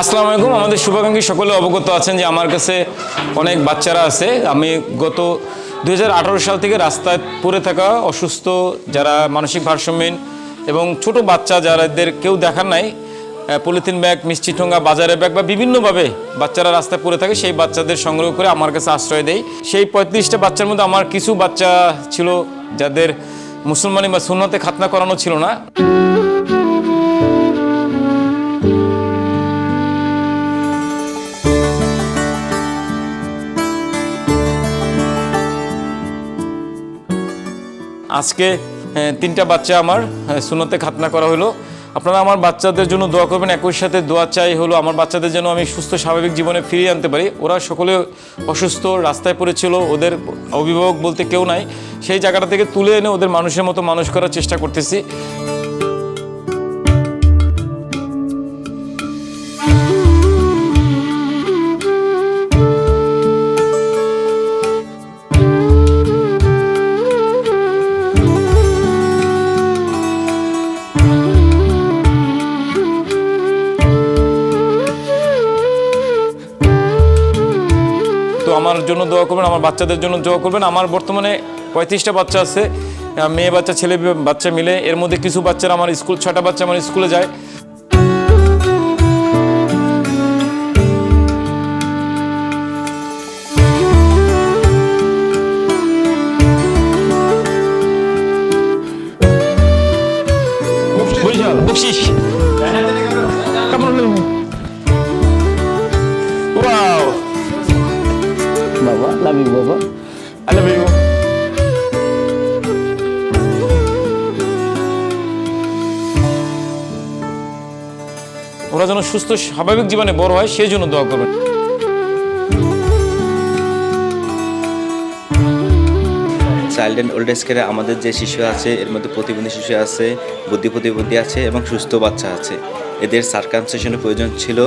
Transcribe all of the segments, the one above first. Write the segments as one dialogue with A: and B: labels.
A: আসসালামু আলাইকুম। আমাদের শুভাকাঙ্ক্ষী সকলে অবগত আছেন যে আমার কাছে অনেক বাচ্চারা আছে। আমি গত দুই হাজার আঠারো সাল থেকে রাস্তায় পড়ে থাকা অসুস্থ, যারা মানসিক ভারসাম্যহীন এবং ছোট বাচ্চা যারাদের কেউ দেখার নাই পলিথিন ব্যাগ, মিষ্টি ঠোঙ্গা বাজারের ব্যাগ বা বিভিন্নভাবে বাচ্চারা রাস্তায় পড়ে থাকে, সেই বাচ্চাদের সংগ্রহ করে আমার কাছে আশ্রয় দেয় সেই পঁয়ত্রিশটা বাচ্চার মধ্যে আমার কিছু বাচ্চা ছিল যাদের মুসলমানি বা সুন্নতে খাতনা করানো ছিল না। আজকে তিনটা বাচ্চা আমার সুনতে খাতনা করা হলো। আপনারা আমার বাচ্চাদের জন্য দোয়া করবেন, একই সাথে দোয়া চাই হলো আমার বাচ্চাদের যেন আমি সুস্থ, স্বাভাবিক জীবনে ফিরিয়ে আনতে পারি। ওরা সকলে অসুস্থ, রাস্তায় পড়েছিল, ওদের অভিভাবক বলতে কেউ নাই। সেই জায়গাটা থেকে তুলে এনে ওদের মানুষের মতো মানুষ করার চেষ্টা করতেছি। আমার জন্য দোয়া করবেন আমার বাচ্চাদের জন্য দোয়া করবেন। আমার বর্তমানে পঁয়ত্রিশটা বাচ্চা আছে মেয়ে বাচ্চা ছেলে বাচ্চা মিলে। এর মধ্যে কিছু বাচ্চারা আমার স্কুল ছটা বাচ্চা আমার স্কুলে যায়। বকশিস।
B: বাবা লাভ
A: I love you. ওরা যেন সুস্থ, স্বাভাবিক জীবনে বড় হয়, সেই জন্য দোয়া করবেন।
C: চাইল্ড অ্যান্ড ওল্ড এজ কেয়ারে আমাদের যে শিশু আছে, এর মধ্যে প্রতিবন্ধী শিশু আছে, বুদ্ধি প্রতিবন্ধী আছে এবং সুস্থ বাচ্চা আছে। এদের সার্কামসেশনের প্রয়োজন ছিল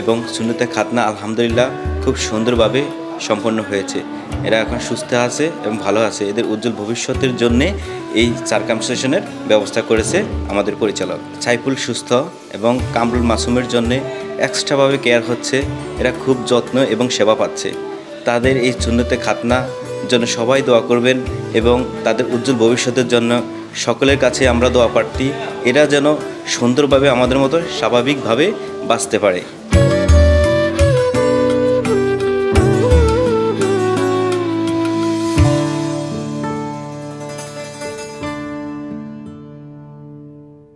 C: এবং শূন্যতে খাতনা, আলহামদুলিল্লাহ, খুব সুন্দরভাবে সম্পন্ন হয়েছে। এরা এখন সুস্থ আছে এবং ভালো আছে। এদের উজ্জ্বল ভবিষ্যতের জন্যে এই সার্কামসেশনের ব্যবস্থা করেছে আমাদের পরিচালক। সাইফুল সুস্থ এবং কামরুল মাসুমের জন্যে এক্সট্রাভাবে কেয়ার হচ্ছে। এরা খুব যত্ন এবং সেবা পাচ্ছে। তাদের এই শূন্যতে খাতনা জন্য সবাই দোয়া করবেন এবং তাদের উজ্জ্বল ভবিষ্যতের জন্য সকলের কাছে আমরা দোয়া প্রার্থী। এরা যেন সুন্দরভাবে আমাদের মতো স্বাভাবিকভাবে বাঁচতে পারে।